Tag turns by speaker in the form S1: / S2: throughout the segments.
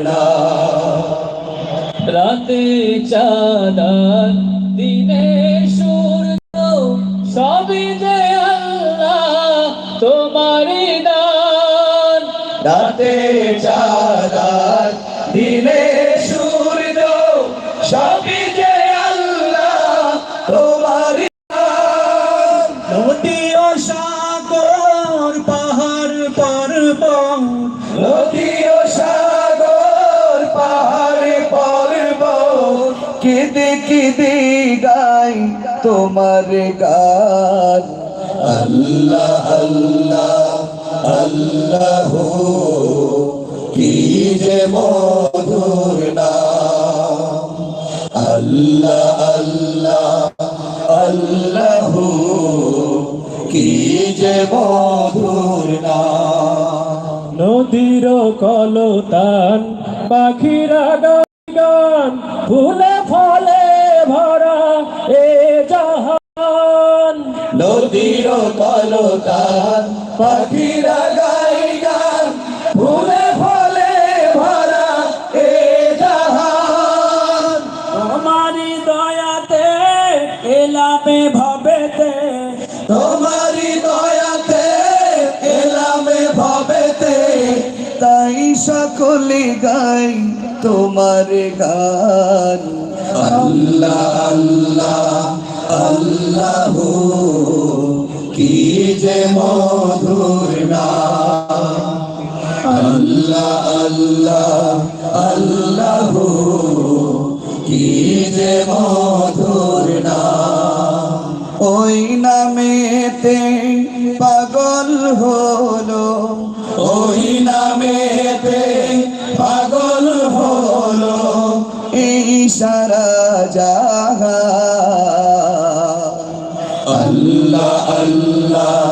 S1: না
S2: রাতে চাঁদার দিনে সূর্য সবই যে আল্লাহ
S1: রাতে চাঁদার দিনে সূর্য সবই যে আল্লাহ।
S3: নদী ও সাগর, পাহাড় পর্বত,
S1: নদী ও কেঁদে কেঁদে গাই তোমার গান? আল্লাহ আল্লাহ আল্লাহ, কি যে মধুর আল্লাহ আল্লাহ আল্লাহ, কি যে মধুর
S3: নদীর কলতান পাখিরা গান ফুলে ফলে ভরা এ জাহান।
S1: নদীর কলতান পাখিরা গাই গান ফুলে ফলে ভরা এ জাহান।
S3: তোমারি দয়াতে এলামে ভবেতে।
S1: তোমারি দয়াতে এলামে ভবেতে। তাই সকলে গাই তোমার গান। আল্লাহ আল্লাহ আল্লাহ কি যে মধুর আল্লাহ আল্লাহ আল্লাহ কি যে মধুর নাম। ওই নামেতে পাগল হলো। ওই নামেতে সারা জাহান। আল্লাহ আল্লাহ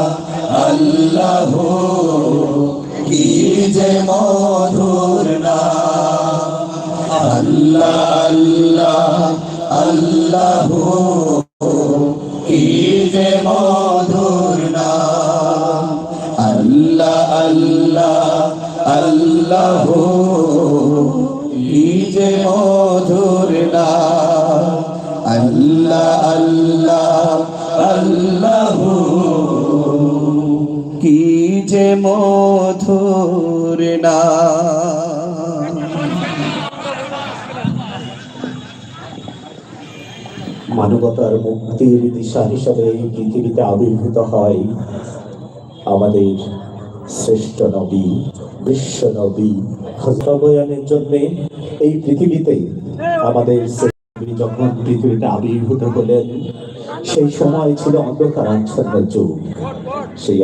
S1: আল্লাহ কি যে মধুর নাম। আল্লাহ আল্লাহ আল্লাহ কি যে মধুর নাম। আল্লাহ আল্লাহ আল্লাহ কি যে মধুর আল্লাহ কি যে মধুর নাম
S4: মানবতার মুক্তির দিশা হিসাবে এই পৃথিবীতে আবির্ভূত হয় আমাদের শ্রেষ্ঠ নবী, বিশ্ব নবী। হস্তবয়ানের জন্য এই পৃথিবীতে আমাদের যখন পৃথিবীতে আবির্ভূত হলেন সেই সময় ছিল অন্ধকার আচ্ছন্ন যুগ। সেই